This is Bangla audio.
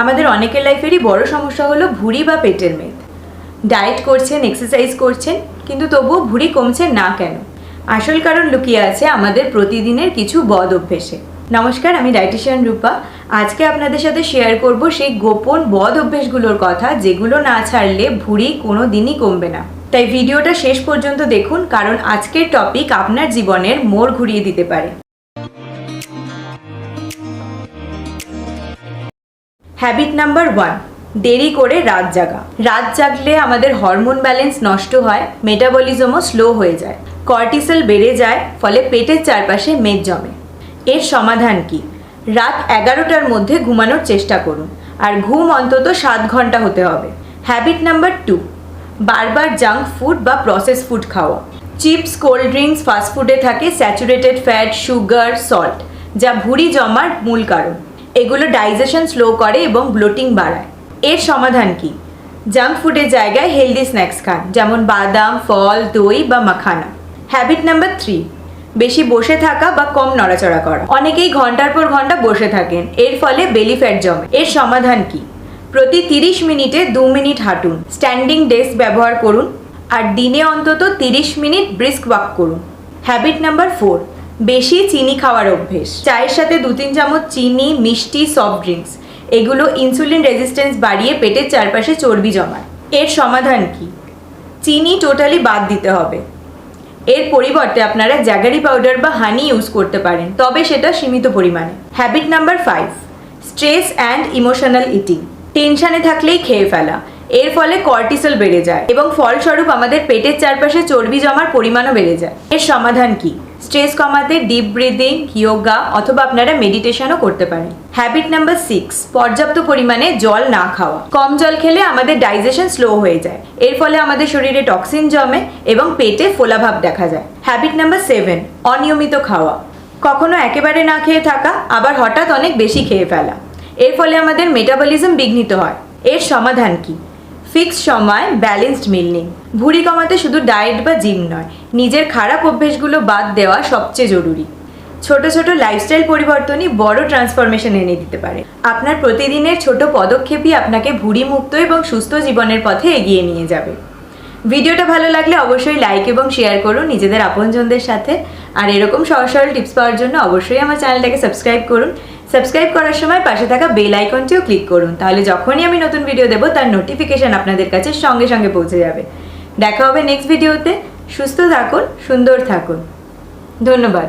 আমাদের অনেকের লাইফেরই বড় সমস্যা হলো ভুঁড়ি বা পেটের মেদ। ডায়েট করছেন, এক্সারসাইজ করছেন, কিন্তু তবুও ভুঁড়ি কমছে না কেন? আসল কারণ লুকিয়ে আছে আমাদের প্রতিদিনের কিছু বদ অভ্যেসে। নমস্কার, আমি ডায়েটিশিয়ান রূপা। আজকে আপনাদের সাথে শেয়ার করব সেই গোপন বদ অভ্যেসগুলোর কথা, যেগুলো না ছাড়লে ভুঁড়ি কোনো দিনই কমবে না। তাই ভিডিওটা শেষ পর্যন্ত দেখুন, কারণ আজকের টপিক আপনার জীবনের মোড় ঘুরিয়ে দিতে পারে। হ্যাবিট নাম্বার ওয়ান দেরি করে রাত জাগা। রাত জাগলে আমাদের হরমোন ব্যালেন্স নষ্ট হয় মেটাবলিজমও স্লো হয়ে যায়। কর্টিসল বেড়ে যায়, ফলে পেটের চারপাশে মেদ জমে। এর সমাধান কি? রাত এগারোটার মধ্যে ঘুমানোর চেষ্টা করুন, আর ঘুম অন্তত সাত ঘণ্টা হতে হবে। হ্যাবিট নাম্বার টু বারবার জাঙ্ক ফুড বা প্রসেস ফুড খাওয়া। চিপস কোল্ড ড্রিঙ্কস ফাস্টফুডে থাকে স্যাচুরেটেড ফ্যাট সুগার সল্ট যা ভুঁড়ি জমার মূল কারণ। এগুলো ডাইজেশন স্লো করে এবং ব্লোটিং বাড়ায়। এর সমাধান কি? জাঙ্ক ফুডের জায়গায় হেলদি স্ন্যাক্স খান, যেমন বাদাম, ফল, দই বা মাখানা। হ্যাবিট নাম্বার থ্রি বেশি বসে থাকা বা কম নড়াচড়া করা। অনেকেই ঘণ্টার পর ঘণ্টা বসে থাকেন, এর ফলে বেলি ফ্যাট জমে। এর সমাধান কি? প্রতি তিরিশ মিনিটে দু মিনিট হাঁটুন স্ট্যান্ডিং ডেস্ক ব্যবহার করুন, আর দিনে অন্তত তিরিশ মিনিট ব্রিস্ক ওয়াক করুন। হ্যাবিট নাম্বার ফোর বেশি চিনি খাওয়ার অভ্যেস। চায়ের সাথে দু তিন চামচ চিনি, মিষ্টি সফট ড্রিঙ্কস এগুলো ইনসুলিন রেজিস্ট্যান্স বাড়িয়ে পেটের চারপাশে চর্বি জমায়। এর সমাধান কি? চিনি টোটালি বাদ দিতে হবে। এর পরিবর্তে আপনারা জ্যাগারি পাউডার বা হানি ইউজ করতে পারেন, তবে সেটা সীমিত পরিমাণে। Habit number five stress and emotional eating টেনশানে থাকলেই খেয়ে ফেলা। এর ফলে কর্টিসল বেড়ে যায় এবং ফলস্বরূপ আমাদের পেটের চারপাশে চর্বি জমার পরিমাণও বেড়ে যায়। এর সমাধান কি? স্ট্রেস কমাতে ডিপ ব্রিদিং ইয়োগা অথবা আপনারা মেডিটেশনও করতে পারেন। হ্যাবিট নাম্বার সিক্স পর্যাপ্ত পরিমাণে জল না খাওয়া। কম জল খেলে আমাদের ডাইজেশন স্লো হয়ে যায়। এর ফলে আমাদের শরীরে টক্সিন জমে এবং পেটে ফোলাভাব দেখা যায়। হ্যাবিট নাম্বার সেভেন অনিয়মিত খাওয়া। কখনো একেবারে না খেয়ে থাকা, আবার হঠাৎ অনেক বেশি খেয়ে ফেলা। এর ফলে আমাদের মেটাবলিজম বিঘ্নিত হয়। এর সমাধান কি? ফিক্সড সময়, ব্যালেন্সড মিল নিন ভুঁড়ি কমাতে শুধু ডায়েট বা জিম নয়, নিজের খারাপ অভ্যেসগুলো বাদ দেওয়া সবচেয়ে জরুরি। ছোট ছোট লাইফস্টাইল পরিবর্তনই বড় ট্রান্সফরমেশন এনে দিতে পারে। আপনার প্রতিদিনের ছোট পদক্ষেপই আপনাকে ভুঁড়ি মুক্ত এবং সুস্থ জীবনের পথে এগিয়ে নিয়ে যাবে। ভিডিওটা ভালো লাগলে অবশ্যই লাইক এবং শেয়ার করুন নিজেদের আপনজনদের সাথে। আর এরকম সহজ সরল টিপস পাওয়ার জন্য অবশ্যই আমার চ্যানেলটাকে সাবস্ক্রাইব করুন। সাবস্ক্রাইব করার সময় পাশে থাকা বেল আইকনটিও ক্লিক করুন, তাহলে যখনই আমি নতুন ভিডিও দেবো, তার নোটিফিকেশান আপনাদের কাছে সঙ্গে সঙ্গে পৌঁছে যাবে। দেখা হবে নেক্সট ভিডিওতে সুস্থ থাকুন, সুন্দর থাকুন। ধন্যবাদ।